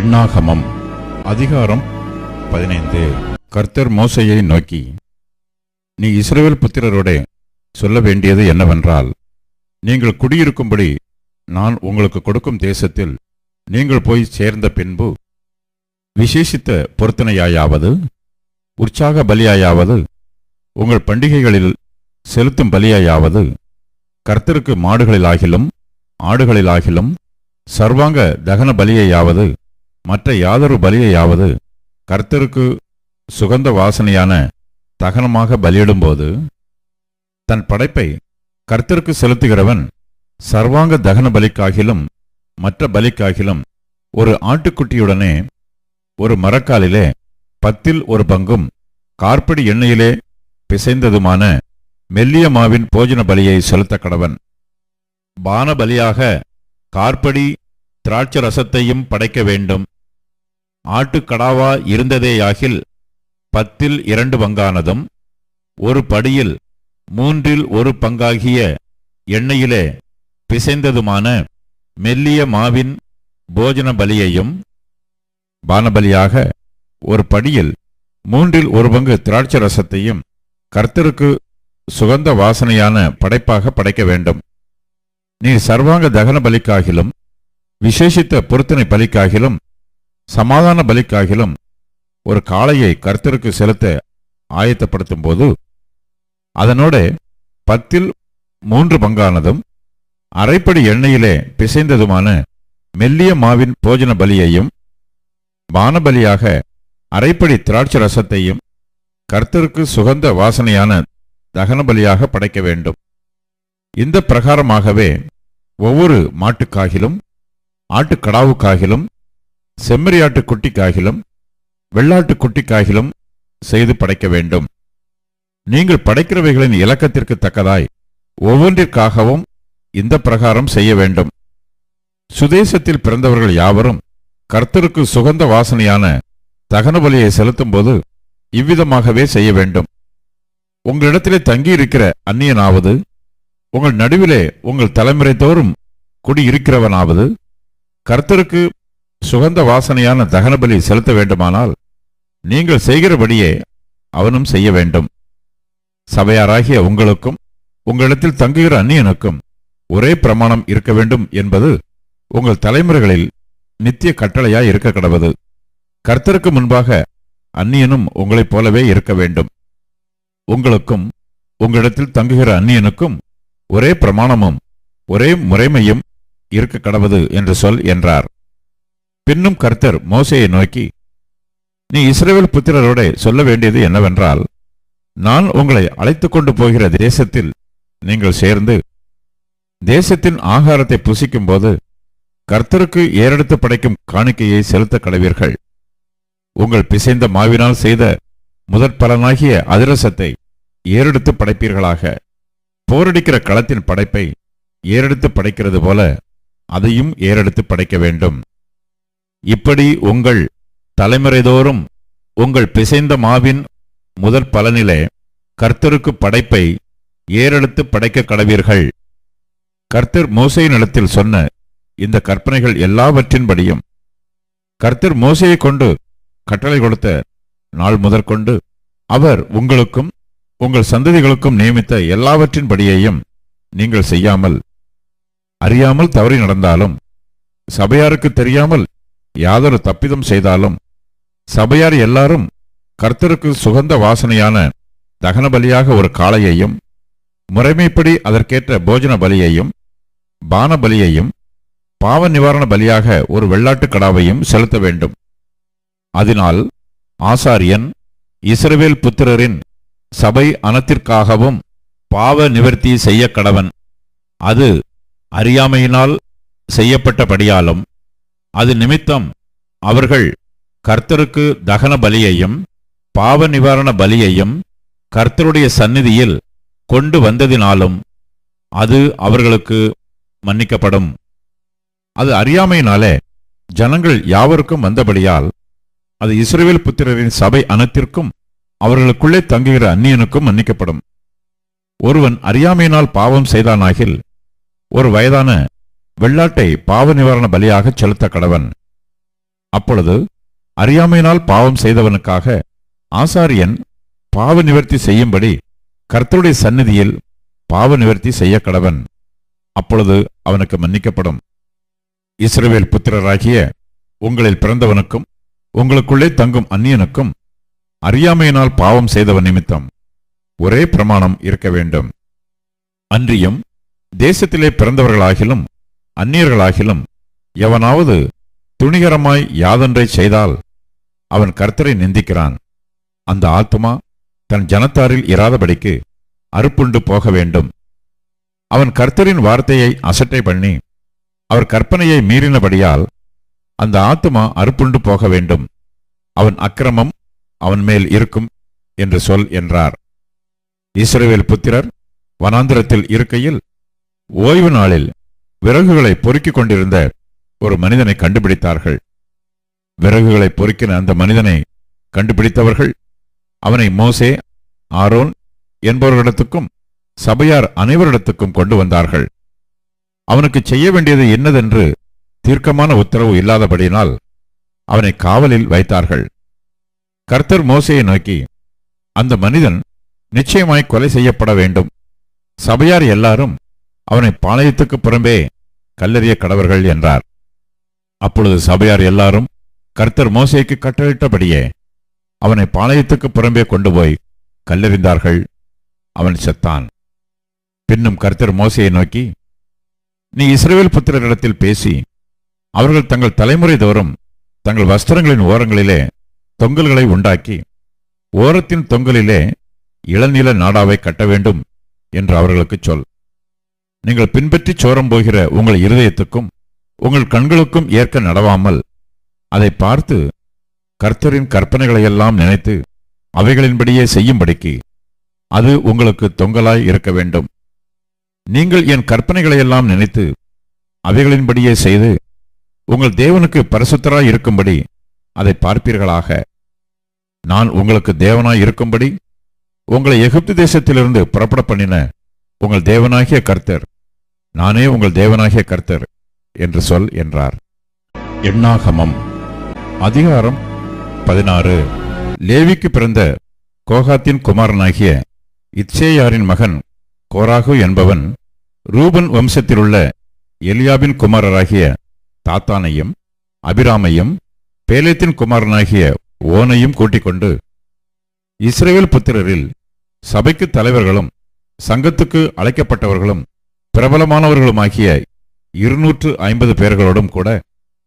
எண்ணாகமம் அதிகாரம் பதினைந்து. கர்த்தர் மோசையை நோக்கி நீ இஸ்ரேல் புத்திரரோட சொல்ல வேண்டியது என்னவென்றால் நீங்கள் குடியிருக்கும்படி நான் உங்களுக்கு கொடுக்கும் தேசத்தில் நீங்கள் போய் சேர்ந்த பின்பு விசேஷித்த பொருத்தனையாயாவது உற்சாக பலியாயாவது உங்கள் பண்டிகைகளில் செலுத்தும் பலியாயாவது கர்த்தருக்கு மாடுகளிலாகிலும் ஆடுகளிலாகிலும் சர்வாங்க தகன பலியையாவது மற்ற யாதொரு பலியையாவது கர்த்தருக்கு சுகந்த வாசனையான தகனமாக பலியிடும்போது தன் படைப்பை கர்த்தருக்கு செலுத்துகிறவன் சர்வாங்க தகன பலிக்காகிலும் மற்ற பலிக்காகிலும் ஒரு ஆட்டுக்குட்டியுடனே ஒரு மரக்காலிலே பத்தில் ஒரு பங்கும் கார்படி எண்ணெயிலே பிசைந்ததுமான மெல்லிய மாவின் போஜன பலியை செலுத்த கடவன் பான பலியாக கார்ப்படி திராட்சை ரசத்தையும் படைக்க வேண்டும். ஆட்டுக்கடாவா இருந்ததேயாகில் பத்தில் இரண்டு பங்கானதும் ஒரு படியில் மூன்றில் ஒரு பங்காகிய எண்ணெயிலே பிசைந்ததுமான மெல்லிய மாவின் போஜன பலியையும் பானபலியாக ஒரு படியில் மூன்றில் ஒரு பங்கு திராட்சை ரசத்தையும் கர்த்தருக்கு சுகந்த வாசனையான படைப்பாக படைக்க வேண்டும். நீ சர்வாங்க தகன பலிக்காகிலும் விசேஷித்த பொருத்தனை பலிக்காகிலும் சமாதான பலிக்காகிலும் ஒரு காளையை கர்த்தருக்கு செலுத்த ஆயத்தப்படுத்தும் போது அதனோட பத்தில் மூன்று பங்கானதும் அரைப்படி எண்ணெயிலே பிசைந்ததுமான மெல்லிய மாவின் போஜன பலியையும் வானபலியாக அரைப்படி திராட்சை ரசத்தையும் கர்த்தருக்கு சுகந்த வாசனையான தகன பலியாக படைக்க வேண்டும். இந்த பிரகாரமாகவே ஒவ்வொரு மாட்டுக்காகிலும் ஆட்டுக்கடாவுக்காகிலும் செம்மறியாட்டு குட்டிக்காகிலும் வெள்ளாட்டு குட்டிக்காகிலும் செய்து படைக்க வேண்டும். நீங்கள் படைக்கிறவைகளின் இலக்கத்திற்கு தக்கதாய் ஒவ்வொன்றிற்காகவும் இந்த பிரகாரம் செய்ய வேண்டும். சுதேசத்தில் பிறந்தவர்கள் யாவரும் கர்த்தருக்கு சுகந்த வாசனையான தகன பலியை செலுத்தும்போது இவ்விதமாகவே செய்ய வேண்டும். உங்களிடத்திலே தங்கியிருக்கிற அந்நியனாவது உங்கள் நடுவிலே உங்கள் தலைமுறை தோறும் குடியிருக்கிறவனாவது கர்த்தருக்கு சுகந்த வாசனையான தகனபலி செலுத்த வேண்டுமானால் நீங்கள் செய்கிறபடியே அவனும் செய்ய வேண்டும். சபையாராகிய உங்களுக்கும் உங்களிடத்தில் தங்குகிற அந்நியனுக்கும் ஒரே பிரமாணம் இருக்க வேண்டும் என்பது உங்கள் தலைமுறைகளில் நித்திய கட்டளையாய் இருக்க கடவது. கர்த்தருக்கு முன்பாக அந்நியனும் உங்களைப் போலவே இருக்க வேண்டும். உங்களுக்கும் உங்களிடத்தில் தங்குகிற அந்நியனுக்கும் ஒரே பிரமாணமும் ஒரே முறைமையும் இருக்க கடவது என்று சொல் என்றார். பின்னும் கர்த்தர் மோசையை நோக்கி நீ இஸ்ரவேல் புத்திரரோட சொல்ல வேண்டியது என்னவென்றால் நான் உங்களை அழைத்து கொண்டு போகிற தேசத்தில் நீங்கள் சேர்ந்து தேசத்தின் ஆகாரத்தை புசிக்கும்போது கர்த்தருக்கு ஏறெடுத்து படைக்கும் காணிக்கையை செலுத்த கடவீர்கள். உங்கள் பிசைந்த மாவினால் செய்த முதற் பலனாகிய அதிரசத்தை ஏறெடுத்து படைப்பீர்களாக. போரடிக்கிற களத்தின் படைப்பை ஏறெடுத்து படைக்கிறது போல அதையும் ஏறெடுத்து படைக்க வேண்டும். இப்படி உங்கள் தலைமுறைதோறும் உங்கள் பிசைந்த மாவின் முதற் பலனிலே கர்த்தருக்கு படைப்பை ஏறெடுத்து படைக்க கடவீர்கள். கர்த்தர் மோசை நிலத்தில் சொன்ன இந்த கற்பனைகள் எல்லாவற்றின்படியும் கர்த்தர் மோசையை கொண்டு கட்டளை கொடுத்த நாள் முதற்கொண்டு அவர் உங்களுக்கும் உங்கள் சந்ததிகளுக்கும் நியமித்த எல்லாவற்றின்படியையும் நீங்கள் செய்யாமல் அறியாமல் தவறி நடந்தாலும் சபையாருக்கு தெரியாமல் யாதொரு தப்பிதம் செய்தாலும் சபையார் எல்லாரும் கர்த்தருக்கு சுகந்த வாசனையான தகன பலியாக ஒரு காளையையும் முறைமைப்படி அதற்கேற்ற போஜன பலியையும் பான பலியையும் பாவ நிவாரண பலியாக ஒரு வெள்ளாட்டுக் கடாவையும் செலுத்த வேண்டும். அதனால் ஆசாரியன் இஸ்ரவேல் புத்திரரின் சபை அனத்திற்காகவும் பாவ நிவர்த்தி செய்ய கடவன் அது அறியாமையினால் செய்யப்பட்டபடியாலும் அது நிமித்தம் அவர்கள் கர்த்தருக்கு தகன பலியையும் பாவ நிவாரண பலியையும் கர்த்தருடைய சந்நிதியில் கொண்டு வந்ததினாலும் அது அவர்களுக்கு மன்னிக்கப்படும். அது அறியாமையினாலே ஜனங்கள் யாவருக்கும் வந்தபடியால் அது இஸ்ரேல் புத்திரரின் சபை அனைத்திற்கும் அவர்களுக்குள்ளே தங்குகிற அந்நியனுக்கும் மன்னிக்கப்படும். ஒருவன் அறியாமையினால் பாவம் செய்தானாகில் ஒரு வயதான வெள்ளாட்டை பாவ நிவாரண பலியாக செலுத்த கடவன். அப்பொழுது அறியாமையினால் பாவம் செய்தவனுக்காக ஆசாரியன் பாவ நிவர்த்தி செய்யும்படி கர்த்தருடைய சந்நிதியில் பாவ நிவர்த்தி செய்ய கடவன். அப்பொழுது அவனுக்கு மன்னிக்கப்படும். இஸ்ரவேல் புத்திரராகிய உங்களில் பிறந்தவனுக்கும் உங்களுக்குள்ளே தங்கும் அந்நியனுக்கும் அறியாமையினால் பாவம் செய்தவன் நிமித்தம் ஒரே பிரமாணம் இருக்க வேண்டும். அன்றியும் தேசத்திலே பிறந்தவர்களாகிலும் அந்நியர்களாகிலும் எவனாவது துணிகரமாய் யாதொன்றை செய்தால் அவன் கர்த்தரை நிந்திக்கிறான். அந்த ஆத்மா தன் ஜனத்தாரில் இராதபடிக்கு அறுப்புண்டு போக வேண்டும். அவன் கர்த்தரின் வார்த்தையை அசட்டை பண்ணி அவர் கற்பனையை மீறினபடியால் அந்த ஆத்மா அறுப்புண்டு போக வேண்டும். அவன் அக்கிரமம் அவன் மேல் இருக்கும் என்று சொல் என்றார். இஸ்ரேவேல் புத்திரர் வனாந்திரத்தில் இருக்கையில் ஓய்வு நாளில் விறகுகளை பொறுக்கிக் கொண்டிருந்த ஒரு மனிதனை கண்டுபிடித்தார்கள். விறகுகளை பொறுக்கின அந்த மனிதனை கண்டுபிடித்தவர்கள் அவனை மோசே ஆரோன் என்பவர்களிடத்துக்கும் சபையார் அனைவரிடத்துக்கும் கொண்டு வந்தார்கள். அவனுக்கு செய்ய வேண்டியது என்னதென்று தீர்க்கமான உத்தரவு இல்லாதபடியினால் அவனை காவலில் வைத்தார்கள். கர்த்தர் மோசையை நோக்கி அந்த மனிதன் நிச்சயமாய் கொலை செய்யப்பட வேண்டும். சபையார் எல்லாரும் அவனை பாளையத்துக்கு புறம்பே கல்லறிய கடவர்கள் என்றார். அப்பொழுது சபையார் எல்லாரும் கர்த்தர் மோசைக்கு கட்டளிட்டபடியே அவனை பாளையத்துக்கு புறம்பே கொண்டு போய் கல்லெறிந்தார்கள். அவன் செத்தான். பின்னும் கர்த்தர் மோசையை நோக்கி நீ இஸ்ரேல் புத்திரரிடத்தில் பேசி அவர்கள் தங்கள் தலைமுறை தோறும் தங்கள் வஸ்திரங்களின் ஓரங்களிலே தொங்கல்களை உண்டாக்கி ஓரத்தின் தொங்கலிலே இளநில நாடாவை கட்ட வேண்டும் என்று அவர்களுக்குச் சொல். நீங்கள் பின்பற்றிச் சோரம் போகிற உங்கள் இருதயத்துக்கும் உங்கள் கண்களுக்கும் ஏற்க நடவாமல் அதை பார்த்து கர்த்தரின் கற்பனைகளையெல்லாம் நினைத்து அவைகளின்படியே செய்யும்படிக்கு அது உங்களுக்கு தொங்கலாய் இருக்க வேண்டும். நீங்கள் என் கற்பனைகளையெல்லாம் நினைத்து அவைகளின்படியே செய்து உங்கள் தேவனுக்கு பரிசுத்தராய் இருக்கும்படி அதை பார்ப்பீர்களாக. நான் உங்களுக்கு தேவனாய் இருக்கும்படி உங்களை எகிப்து தேசத்திலிருந்து புறப்பட பண்ணின உங்கள் தேவனாகிய கர்த்தர் நானே உங்கள் தேவனாகிய கர்த்தர் என்று சொல் என்றார். எண்ணாகமம் அதிகாரம் பதினாறு. லேவிக்கு பிறந்த கோகாத்தின் குமாரனாகிய இத்சேயாரின் மகன் கோராகு என்பவன் ரூபன் வம்சத்திலுள்ள எலியாபின் குமாரராகிய தாத்தானையும் அபிராமையும் பேலேத்தின் குமாரனாகிய ஓனையும் கூட்டிக் கொண்டு இஸ்ரேல் புத்திரரில் சபைக்கு தலைவர்களும் சங்கத்துக்கு அழைக்கப்பட்டவர்களும் பிரபலமானவர்களுமாகிய இருநூற்று ஐம்பது பேர்களோடும் கூட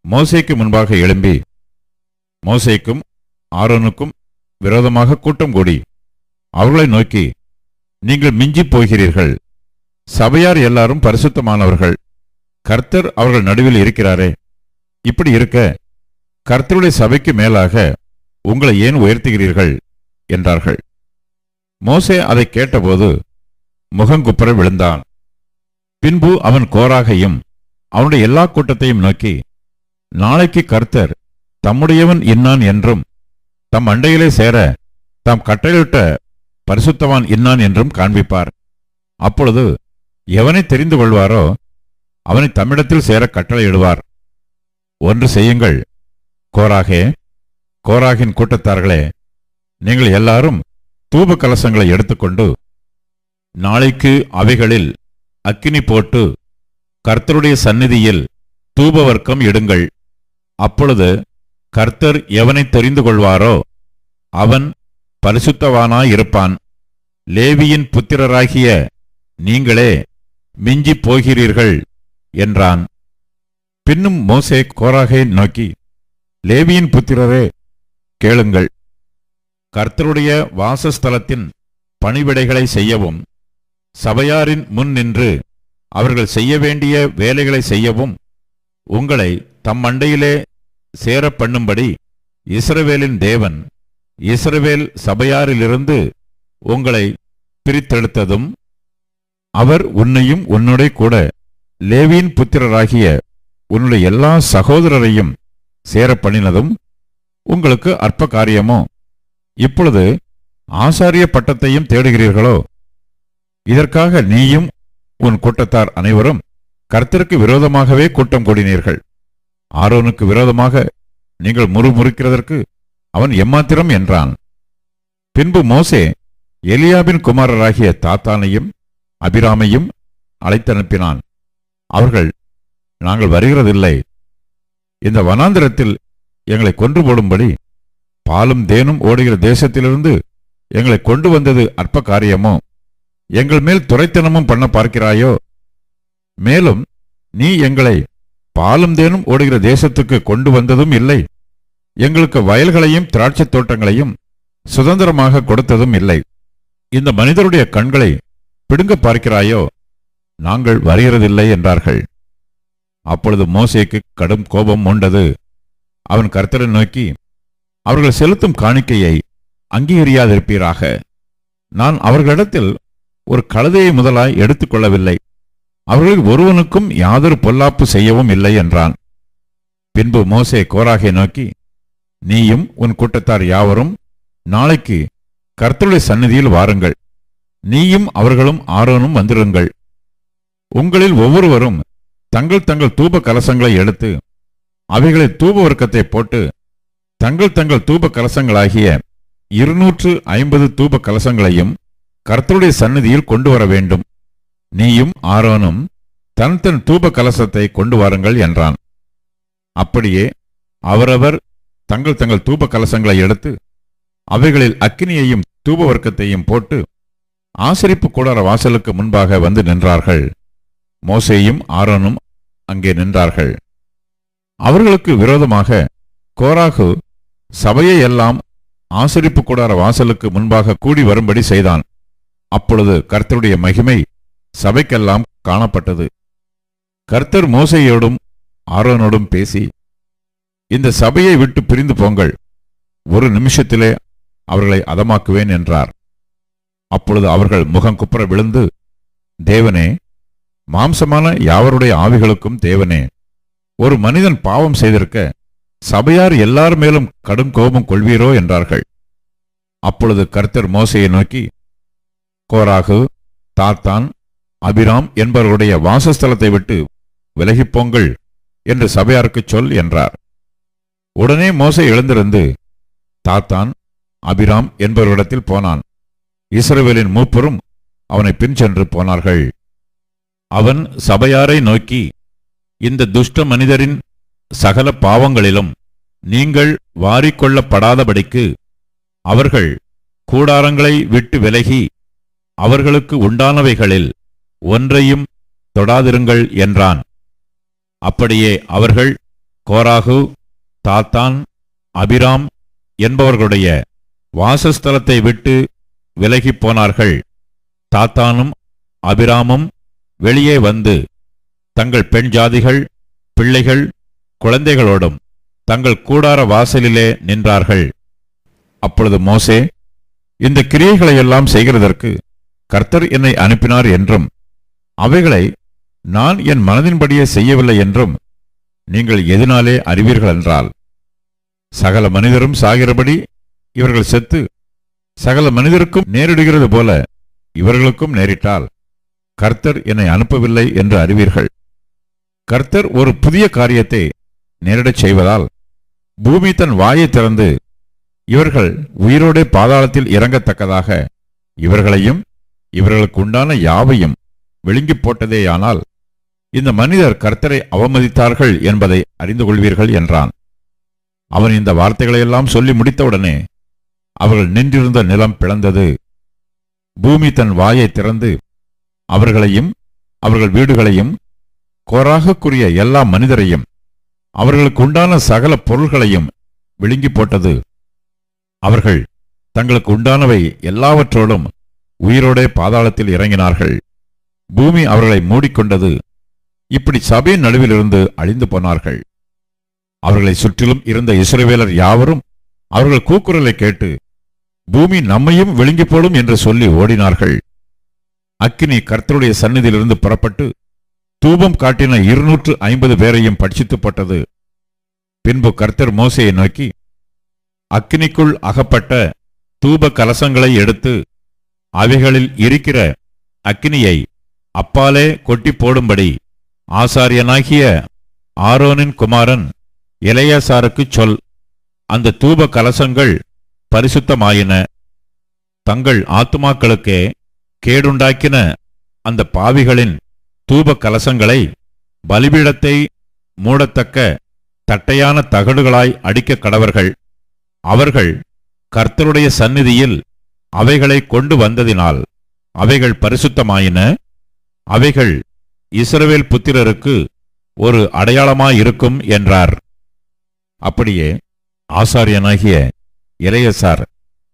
மோசைக்கு முன்பாக எழும்பி மோசைக்கும் ஆரோனுக்கும் விரோதமாக கூட்டம் கூடி அவர்களை நோக்கி நீங்கள் மிஞ்சிப் போகிறீர்கள். சபையார் எல்லாரும் பரிசுத்தமானவர்கள். கர்த்தர் அவர்கள் நடுவில் இருக்கிறாரே. இப்படி இருக்க கர்த்தருடைய சபைக்கு மேலாக உங்களை ஏன் உயர்த்துகிறீர்கள்? என்றார்கள். மோசே அதை கேட்டபோது முகங்குப்புற விழுந்தான். பின்பு அவன் கோராகையும் அவனுடைய எல்லா கூட்டத்தையும் நோக்கி நாளைக்கு கர்த்தர் தம்முடையவன் இன்னான் என்றும் தம் அண்டையிலே சேர தாம் கட்டளையிட்ட பரிசுத்தவான் இன்னான் என்றும் காண்பிப்பார். அப்பொழுது எவனை தெரிந்து கொள்வாரோ அவனை தம்மிடத்தில் சேர கட்டளையிடுவார் ஒன்று செய்யுங்கள் கோராகே கோராகின் கூட்டத்தார்களே நீங்கள் எல்லாரும் தூப கலசங்களை எடுத்துக்கொண்டு நாளைக்கு அவைகளில் அக்கினி போட்டு கர்த்தருடைய சந்நிதியில் தூபவர்க்கம் எடுங்கள் அப்பொழுது கர்த்தர் எவனை தெரிந்து கொள்வாரோ அவன் பரிசுத்தவானாயிருப்பான் லேவியின் புத்திரராகிய நீங்களே மிஞ்சிப் போகிறீர்கள் என்றான். பின்னும் மோசே கோராகை நோக்கி லேவியின் புத்திரரே கேளுங்கள். கர்த்தருடைய வாசஸ்தலத்தின் பணிவிடைகளை செய்யவும் சபையாரின் முன் நின்று அவர்கள் செய்ய வேண்டிய வேலைகளை செய்யவும் உங்களை தம் மண்டையிலே சேர பண்ணும்படி இஸ்ரவேலின் தேவன் இஸ்ரவேல் சபையாரிலிருந்து உங்களை பிரித்தெடுத்ததும் அவர் உன்னையும் உன்னுடைய கூட லேவியின் புத்திரராகிய உன்னுடைய எல்லா சகோதரரையும் சேர பண்ணினதும் உங்களுக்கு அற்ப காரியமோ இப்பொழுது ஆசாரிய பட்டத்தையும் தேடுகிறீர்களோ? இதற்காக நீயும் உன் கூட்டத்தார் அனைவரும் கர்த்தருக்கு விரோதமாகவே கூட்டம் கூடினீர்கள். ஆரோனுக்கு விரோதமாக நீங்கள் முறுமுறுக்கிறதற்கு அவன் எம்மாத்திரம் என்றான். பின்பு மோசே எலியாபின் குமாரராகிய தாத்தானையும் அபிராமையும் அழைத்தனுப்பினான். அவர்கள் நாங்கள் வருகிறதில்லை. இந்த வனாந்திரத்தில் எங்களை கொன்று போடும்படி பாலும் தேனும் ஓடுகிற தேசத்திலிருந்து எங்களை கொண்டு வந்தது அற்ப காரியமோ எங்கள் மேல் துரைத்தனமும் பண்ண பார்க்கிறாயோ? மேலும் நீ எங்களை பாலும் தேனும் ஓடுகிற தேசத்துக்கு கொண்டு வந்ததும் இல்லை. எங்களுக்கு வயல்களையும் திராட்சைத் தோட்டங்களையும் சுதந்திரமாக கொடுத்ததும் இல்லை. இந்த மனிதருடைய கண்களை பிடுங்க பார்க்கிறாயோ? நாங்கள் வருகிறதில்லை என்றார்கள். அப்பொழுது மோசேக்கு கடும் கோபம் உண்டது அவன் கர்த்தரை நோக்கி அவர்கள் செலுத்தும் காணிக்கையை அங்கீகரியாதிருப்பீராக. நான் அவர்களிடத்தில் ஒரு கழுதையை முதலாய் எடுத்துக்கொள்ளவில்லை. அவர்களில் ஒருவனுக்கும் யாதொரு பொல்லாப்பு செய்யவும் இல்லை என்றான். பின்பு மோசே கோராகை நோக்கி நீயும் உன் கூட்டத்தார் யாவரும் நாளைக்கு கர்த்தருடைய சந்நிதியில் வாருங்கள். நீயும் அவர்களும் ஆரோனும் வந்திருங்கள். உங்களில் ஒவ்வொருவரும் தங்கள் தங்கள் தூப கலசங்களை எடுத்து அவைகளை தூப வர்க்கத்தை போட்டு தங்கள் தங்கள் தூப கலசங்களாகிய இருநூற்று ஐம்பது தூப கலசங்களையும் கர்த்தருடைய சந்நிதியில் கொண்டு வர வேண்டும். நீயும் ஆரோனும் தன் தன் தூப கலசத்தை கொண்டு வாருங்கள் என்றான். அப்படியே அவரவர் தங்கள் தங்கள் தூப கலசங்களை எடுத்து அவைகளில் அக்கினியையும் தூப வர்க்கத்தையும் போட்டு ஆசரிப்பு கூடார வாசலுக்கு முன்பாக வந்து நின்றார்கள். மோசேயும் ஆரோனும் அங்கே நின்றார்கள். அவர்களுக்கு விரோதமாக கோராகு சபையை எல்லாம் ஆசரிப்பு கூடார வாசலுக்கு முன்பாக கூடி வரும்படி செய்தான். அப்பொழுது கர்த்தருடைய மகிமை சபைக்கெல்லாம் காணப்பட்டது. கர்த்தர் மோசையோடும் ஆரோனோடும் பேசி இந்த சபையை விட்டு பிரிந்து போங்கள் ஒரு நிமிஷத்திலே அவர்களை அதமாக்குவேன் என்றார். அப்பொழுது அவர்கள் முகங்குப்புற விழுந்து தேவனே மாம்சமான யாவருடைய ஆவிகளுக்கும் தேவனே ஒரு மனிதன் பாவம் செய்திருக்க சபையார் எல்லார் மேலும் கடும் கோபம் கொள்வீரோ என்றார்கள். அப்பொழுது கர்த்தர் மோசையை நோக்கி கோராகு தாத்தான் அபிராம் என்பவருடைய வாசஸ்தலத்தை விட்டு விலகிப் போங்கள் என்று சபையாருக்கு சொல் என்றார். உடனே மோசை எழுந்திருந்து தாத்தான் அபிராம் என்பவரிடத்தில் போனான். இஸ்ரவேலின் மூப்பரும் அவனை பின் சென்று போனார்கள். அவன் சபையாரை நோக்கி இந்த துஷ்ட மனிதரின் சகல பாவங்களிலும் நீங்கள் வாரிக்கொள்ளப்படாதபடிக்கு அவர்கள் கூடாரங்களை விட்டு விலகி அவர்களுக்கு உண்டானவைகளில் ஒன்றையும் தொடாதிருங்கள் என்றான். அப்படியே அவர்கள் கோராகு தாத்தான் அபிராம் என்பவர்களுடைய வாசஸ்தலத்தை விட்டு விலகிப் போனார்கள். தாத்தானும் அபிராமும் வெளியே வந்து தங்கள் பெண் ஜாதிகள் பிள்ளைகள் குழந்தைகளோடும் தங்கள் கூடார வாசலிலே நின்றார்கள். அப்பொழுது மோசே இந்த கிரியைகளையெல்லாம் செய்கிறதற்கு கர்த்தர் என்னை அனுப்பினார் என்றும் அவைகளை நான் என் மனதின்படியே செய்யவில்லை என்றும் நீங்கள் எதினாலே அறிவீர்கள் என்றால். சகல மனிதரும் சாகிறபடி இவர்கள் செத்து சகல மனிதருக்கும் நேரிடுகிறது போல இவர்களுக்கும் நேரிட்டால் கர்த்தர் என்னை அனுப்பவில்லை என்று அறிவீர்கள். கர்த்தர் ஒரு புதிய காரியத்தை நேரிடச் செய்வதால் பூமி தன் வாயை திறந்து இவர்கள் உயிரோடே பாதாளத்தில் இறங்கத்தக்கதாக இவர்களையும் இவர்களுக்கு உண்டான யாவையும் விழுங்கிப் போட்டதேயானால் இந்த மனிதர் கர்த்தரை அவமதித்தார்கள் என்பதை அறிந்து கொள்வீர்கள் என்றான். அவன் இந்த வார்த்தைகளையெல்லாம் சொல்லி முடித்தவுடனே அவர்கள் நின்றிருந்த நிலம் பிளந்தது. பூமி தன் வாயை திறந்து அவர்களையும் அவர்கள் வீடுகளையும் கோராகக்குரிய எல்லா மனிதரையும் அவர்களுக்கு உண்டான சகல பொருள்களையும் விழுங்கி போட்டது அவர்கள் தங்களுக்கு உண்டானவை எல்லாவற்றோடும் உயிரோடே பாதாளத்தில் இறங்கினார்கள். பூமி அவர்களை மூடிக்கொண்டது. இப்படி சபையின் நடுவிலிருந்து அழிந்து போனார்கள். அவர்களை சுற்றிலும் இருந்த இஸ்ரவேலர் யாவரும் அவர்கள் கூக்குரலை கேட்டு பூமி நம்மையும் விழுங்கி போடும் என்று சொல்லி ஓடினார்கள். அக்கினி கர்த்தருடைய சந்நிதியிலிருந்து புறப்பட்டு தூபம் காட்டின இருநூற்று ஐம்பது பேரையும் பட்சித்துப்பட்டது பின்பு கர்த்தர் மோசையை நோக்கி அக்கினிக்குள் அகப்பட்ட தூப கலசங்களை எடுத்து அவைகளில் இருக்கிற அக்னியை அப்பாலே கொட்டி போடும்படி ஆசாரியனாகிய ஆரோனின் குமாரன் இளையாசாருக்குச் சொல் அந்த தூப கலசங்கள் பரிசுத்தமாயின. தங்கள் ஆத்துமாக்களுக்கே கேடுண்டாக்கின அந்த பாவிகளின் தூப கலசங்களை பலிபீடத்தை மூடத்தக்க தட்டையான தகடுகளாய் அடிக்க கடவர்கள். அவர்கள் கர்த்தருடைய சந்நிதியில் அவைகளை கொண்டு வந்ததினால் அவைகள் பரிசுத்தமாயின. அவைகள் இஸ்ரவேல் புத்திரருக்கு ஒரு அடையாளமாயிருக்கும் என்றார். அப்படியே ஆசாரியனாகிய இளையசார்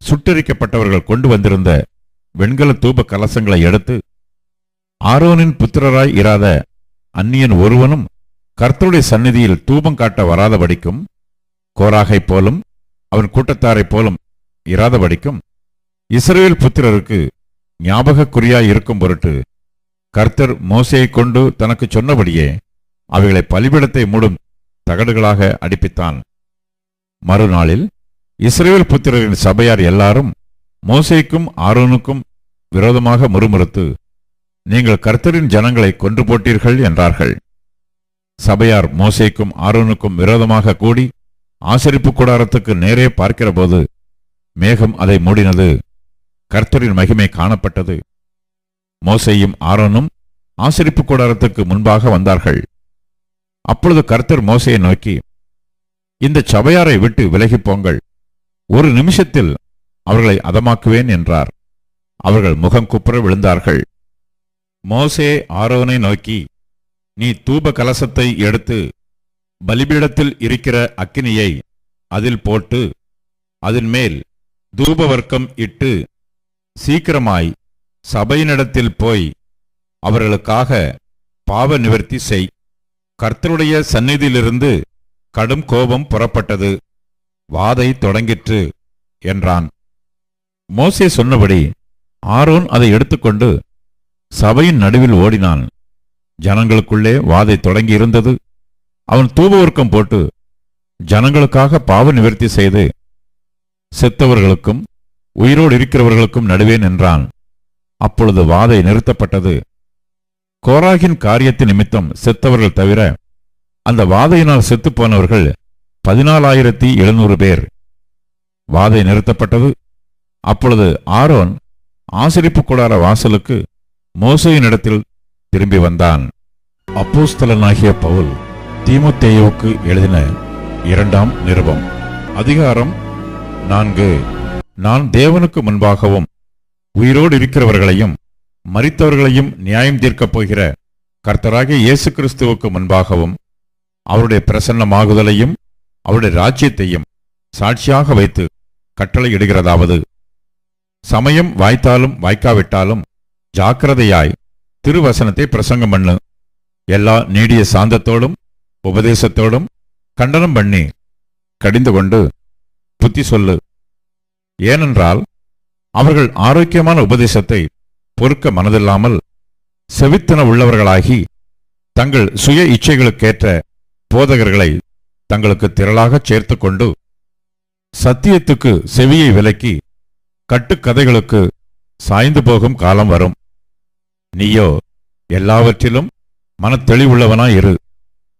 சுட்டரிக்கப்பட்டவர்கள் கொண்டு வந்திருந்த வெண்கல தூப கலசங்களை எடுத்து ஆரோனின் புத்திரராய் இராத அந்நியன் ஒருவனும் கர்த்தருடைய சந்நிதியில் தூபம் காட்ட வராதபடிக்கும் கோராகைப் போலும் அவன் கூட்டத்தாரைப் போலும் இராதபடிக்கும் இஸ்ரேல் புத்திரருக்கு ஞாபகக்குறியாய் இருக்கும் பொருட்டு கர்த்தர் மோசையைக் கொண்டு தனக்கு சொன்னபடியே அவைகளை பலிபிடத்தை மூடும் தகடுகளாக அடிப்பித்தான். மறுநாளில் இஸ்ரேல் புத்திரரின் சபையார் எல்லாரும் மோசைக்கும் ஆரோனுக்கும் விரோதமாக முறுமுறுத்து நீங்கள் கர்த்தரின் ஜனங்களை கொன்று போட்டீர்கள் என்றார்கள். சபையார் மோசைக்கும் ஆரோனுக்கும் விரோதமாக கூடி ஆசரிப்பு கூடாரத்துக்கு நேரே பார்க்கிறபோது மேகம் அதை மூடினது. கர்த்தரின் மகிமை காணப்பட்டது. மோசையும் ஆரோனும் ஆசரிப்பு கூடாரத்துக்கு முன்பாக வந்தார்கள். அப்பொழுது கர்த்தர் மோசையை நோக்கி இந்த சபையாரை விட்டு விலகிப் போங்கள். ஒரு நிமிஷத்தில் அவர்களை அதமாக்குவேன் என்றார். அவர்கள் முகம் குப்புற விழுந்தார்கள். மோசே ஆரோனை நோக்கி நீ தூப கலசத்தை எடுத்து பலிபீடத்தில் இருக்கிற அக்கினியை அதில் போட்டு அதன் மேல் தூபவர்க்கம் இட்டு சீக்கிரமாய் சபையினிடத்தில் போய் அவர்களுக்காக பாவ நிவர்த்தி செய். கர்த்தருடைய சந்நிதியிலிருந்து கடும் கோபம் புறப்பட்டது. வாதை தொடங்கிற்று என்றான். மோசே சொன்னபடி ஆரோன் அதை எடுத்துக்கொண்டு சபையின் நடுவில் ஓடினான். ஜனங்களுக்குள்ளே வாதை தொடங்கி இருந்தது அவன் தூபவர்க்கம் போட்டு ஜனங்களுக்காக பாவ நிவர்த்தி செய்து செத்தவர்களுக்கும் உயிரோடு இருக்கிறவர்களுக்கும் நடுவே நின்றான் அப்பொழுது வாதை நிறுத்தப்பட்டது. கோராகின் காரியத்தின் நிமித்தம் செத்தவர்கள் தவிர அந்த வாதையினால் செத்துப்போனவர்கள் பதினாலாயிரத்தி எழுநூறு பேர். வாதை நிறுத்தப்பட்டது. அப்பொழுது ஆரோன் ஆசிரிப்பு கூடார வாசலுக்கு மோசையினிடத்தில் திரும்பி வந்தான். அப்போஸ்தலனாகிய பவுல் தீமத்தேயோவுக்கு எழுதின இரண்டாம் நிருபம். அதிகாரம் நான்கு. நான் தேவனுக்கு முன்பாகவும் உயிரோடு இருக்கிறவர்களையும் மறித்தவர்களையும் நியாயம் தீர்க்கப் போகிற கர்த்தராகிய இயேசு கிறிஸ்துவுக்கு முன்பாகவும் அவருடைய பிரசன்னமாகுதலையும் அவருடைய ராஜ்யத்தையும் சாட்சியாக வைத்து கட்டளையிடுகிறதாவது. சமயம் வாய்த்தாலும் வாய்க்காவிட்டாலும் ஜாக்கிரதையாய் திருவசனத்தை பிரசங்கம் பண்ணு. எல்லா நீடிய சாந்தத்தோடும் உபதேசத்தோடும் கண்டனம் பண்ணி கடிந்து கொண்டு புத்தி சொல்லு. ஏனென்றால் அவர்கள் ஆரோக்கியமான உபதேசத்தை பொறுக்க மனதில்லாமல் செவித்தன உள்ளவர்களாகி தங்கள் சுய இச்சைகளுக்கேற்ற போதகர்களை தங்களுக்கு திரளாகச் சேர்த்துக்கொண்டு சத்தியத்துக்கு செவியை விலக்கி கட்டுக்கதைகளுக்கு சாய்ந்து போகும் காலம் வரும். நீயோ எல்லாவற்றிலும் மனத்தெளிவுள்ளவனாயிரு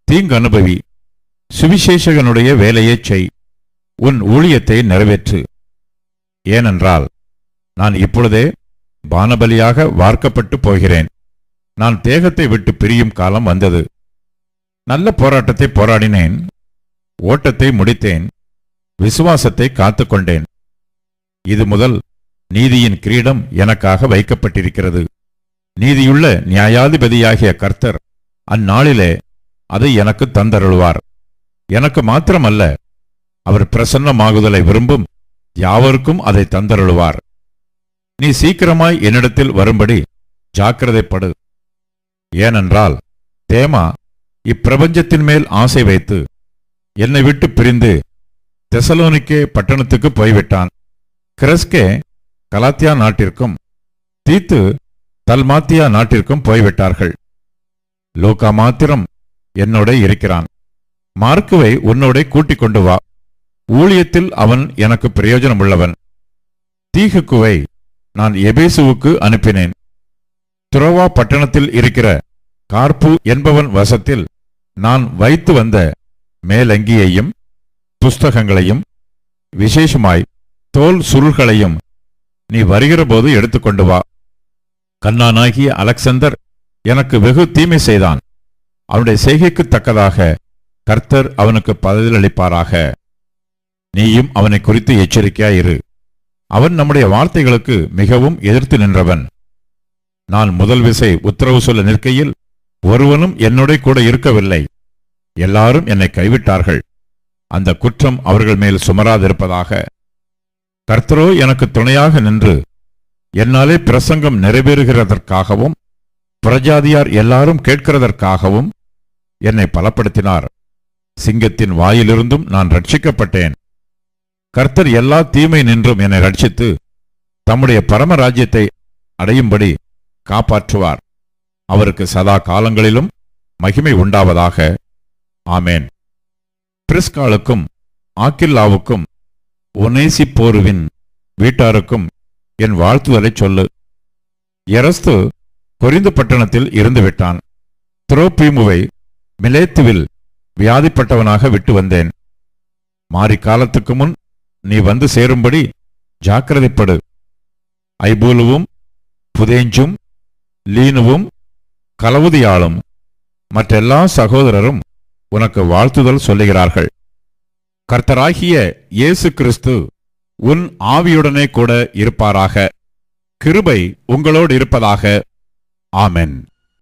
தீங்கு அனுபவி சுவிசேஷகனுடைய வேலையைச் செய். உன் ஊழியத்தை நிறைவேற்று. ஏனென்றால் நான் இப்பொழுதே பானபலியாக வார்க்கப்பட்டு போகிறேன். நான் தேகத்தை விட்டு பிரியும் காலம் வந்தது. நல்ல போராட்டத்தை போராடினேன். ஓட்டத்தை முடித்தேன். விசுவாசத்தை காத்துக்கொண்டேன் இது முதல் நீதியின் கிரீடம் எனக்காக வைக்கப்பட்டிருக்கிறது. நீதியுள்ள நியாயாதிபதியாகிய கர்த்தர் அந்நாளிலே அதை எனக்கு தந்தருள்வார். எனக்கு மாத்திரமல்ல அவர் பிரசன்னமாகுதலை விரும்பும் யாவருக்கும் அதை தந்தருளுவார். நீ சீக்கிரமாய் என்னிடத்தில் வரும்படி ஜாக்கிரதைப்படு. ஏனென்றால் தேமா இப்பிரபஞ்சத்தின் மேல் ஆசை வைத்து என்னை விட்டு பிரிந்து தெசலோனிக்கே பட்டணத்துக்கு போய்விட்டான். கிரஸ்கே கலாத்தியா நாட்டிற்கும் தீத்து தல்மாத்தியா நாட்டிற்கும் போய்விட்டார்கள். லோகா மாத்திரம் என்னோட இருக்கிறான். மார்க்குவை உன்னோட கூட்டிக் கொண்டு வா. ஊழியத்தில் அவன் எனக்கு பிரயோஜனமுள்ளவன். தீகுக்குவை நான் எபேசுவுக்கு அனுப்பினேன். துறவா பட்டணத்தில் இருக்கிற கார்பு என்பவன் வசத்தில் நான் வைத்து வந்த மேலங்கியையும் புஸ்தகங்களையும் விசேஷமாய் தோல் சுருள்களையும் நீ வருகிறபோது எடுத்துக்கொண்டு வா. கண்ணானாகிய அலெக்சந்தர் எனக்கு வெகு தீமை செய்தான். அவனுடைய செய்கைக்கு தக்கதாக கர்த்தர் அவனுக்கு பதிலளிப்பாராக. நீயும் அவனை குறித்து எச்சரிக்கையாயிரு. அவன் நம்முடைய வார்த்தைகளுக்கு மிகவும் எதிர்த்து நின்றவன். நான் முதல் விசை உத்தரவு சொல்ல நிற்கையில் ஒருவனும் என்னுடைய கூட இருக்கவில்லை. எல்லாரும் என்னை கைவிட்டார்கள். அந்த குற்றம் அவர்கள் மேல் சுமராதிருப்பதாக. கர்த்தரோ எனக்கு துணையாக நின்று என்னாலே பிரசங்கம் நிறைவேறுகிறதற்காகவும் பிரஜாதியார் எல்லாரும் கேட்கிறதற்காகவும் என்னை பலப்படுத்தினார். சிங்கத்தின் வாயிலிருந்தும் நான் ரட்சிக்கப்பட்டேன். கர்த்தர் எல்லா தீமை நின்றும் என்னை ரட்சித்து தம்முடைய பரம ராஜ்யத்தை அடையும்படி காப்பாற்றுவார். அவருக்கு சதா காலங்களிலும் மகிமை உண்டாவதாக. ஆமேன். பிரிஸ்காலுக்கும் ஆக்கில்லாவுக்கும் ஒனேசிப்போருவின் வீட்டாருக்கும் என் வாழ்த்துதலை சொல்லு. எரஸ்து கொரிந்து பட்டணத்தில் இருந்து விட்டான். துரோபீமுவை மிலேத்துவில் வியாதிப்பட்டவனாக விட்டு வந்தேன். மாறி காலத்துக்கு முன் நீ வந்து சேரும்படி ஜாக்கிரதைப்படு. ஐபூலுவும் புதேஞ்சும் லீனுவும் கலவுதியாளும் மற்றெல்லா சகோதரரும் உனக்கு வாழ்த்துதல் சொல்லுகிறார்கள். கர்த்தராகிய இயேசு கிறிஸ்து உன் ஆவியுடனே கூட இருப்பாராக. கிருபை உங்களோடு இருப்பதாக. ஆமென்.